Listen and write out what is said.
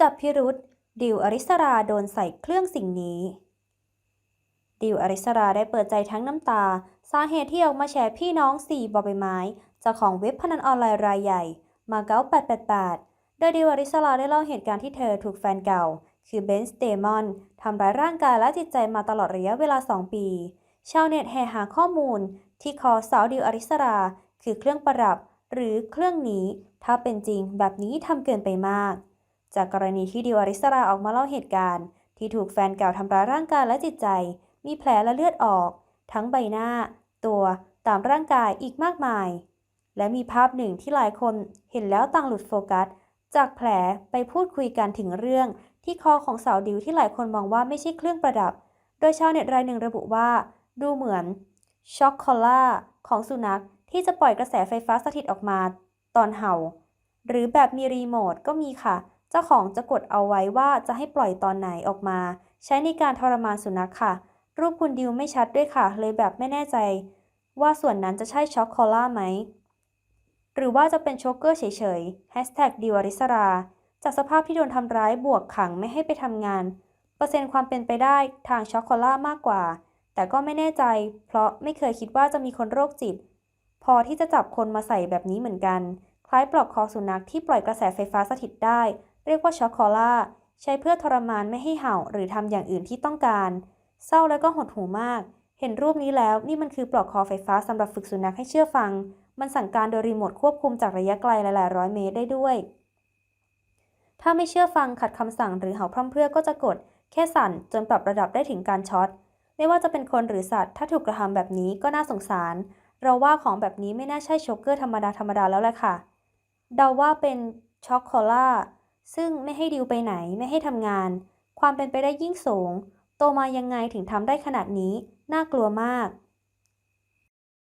จับพิรุษดิวอริสราโดนใส่เครื่องสิ่งนี้ ดิวอริสราได้เปิดใจทั้งน้ำตา สาเหตุที่ออกมาแฉพี่น้องสี่บอใบไม้เจ้าของเว็บพนันออนไลน์รายใหญ่ มาเก๊า888 โดยดิวอริสราได้เล่าเหตุการณ์ที่เธอถูกแฟนเก่า คือเบนส์เดมอนทำร้ายร่างกายและจิตใจมาตลอดระยะเวลา 2 ปี ชาวเน็ตแห่หาข้อมูล ที่คอสาวดิวอริสรา คือเครื่องประดับ หรือเครื่องนี้ ถ้าเป็นจริงแบบนี้ทำเกินไปมาก จากกรณีที่ดิวอริสราออกมาเล่าเหตุการณ์ ที่ถูกแฟนเก่าทำร้ายร่างกายและจิตใจ มีแผลและเลือดออก ทั้งใบหน้า ตัวตามร่างกายอีกมากมาย และมีภาพหนึ่งที่หลายคนเห็นแล้วต่างหลุดโฟกัส จากแผลไปพูดคุยกันถึงเรื่อง ที่คอของสาวดิวที่หลายคนมองว่าไม่ใช่เครื่องประดับ โดยชาวเน็ตรายหนึ่งระบุว่า ดูเหมือนช็อกคอล่าของสุนัขที่จะปล่อยกระแสไฟฟ้าสถิตออกมา ตอนเห่า หรือแบบมีรีโมทก็มีค่ะ เจ้าของจะกดเอาไว้ว่าจะให้ปล่อยตอนไหนออกมา ใช้ในการทรมานสุนัขค่ะ รูปคุณดิวไม่ชัดด้วยค่ะ เลยแบบไม่แน่ใจ ว่าส่วนนั้นจะใช่ช็อกโคล่าไหม หรือว่าจะเป็นโชกเกอร์เฉยๆ Hashtag ดิวอริสรา จากสภาพที่โดนทำร้ายบวกขังไม่ให้ไปทำงาน เปอร์เซ็นต์ความเป็นไปได้ทางช็อกโกล่ามากกว่า แต่ก็ไม่แน่ใจ เพราะไม่เคยคิดว่าจะมีคนโรคจิต พอที่จะจับคนมาใส่แบบนี้เหมือนกัน คล้ายปลอกคอสุนัขที่ปล่อยกระแสไฟฟ้าสถิตได้ เรียกว่าช็อกโกล่า ใช้เพื่อทรมานไม่ให้เห่าหรือทำอย่างอื่นที่ต้องการ เศร้าและก็หดหูมาก เห็นรูปนี้แล้วนี่มันคือปลอกคอไฟฟ้าสำหรับฝึกสุนัขให้เชื่อฟัง มันสั่งการโดยรีโมทควบคุมจากระยะไกลหลายร้อยเมตรได้ด้วย ถ้าไม่เชื่อฟังขัดคำสั่งหรือเห่าพร่ำเพรื่อก็จะกด แค่สั่นจนปรับระดับได้ถึงการช็อตไม่ว่าจะเป็นคนหรือสัตว์ถ้าถูกกระทำแบบนี้ก็น่าสงสาร เราว่าของแบบนี้ไม่น่าใช่โชกเกอร์ธรรมดาธรรมดาแล้วแหละค่ะเดาว่าเป็นช็อกโคล่า ซึ่งไม่ให้ดิวไปไหนไม่ให้ทำงาน ความเป็นไปได้ยิ่งสูง โตมายังไงถึงทำได้ขนาดนี้ น่ากลัวมาก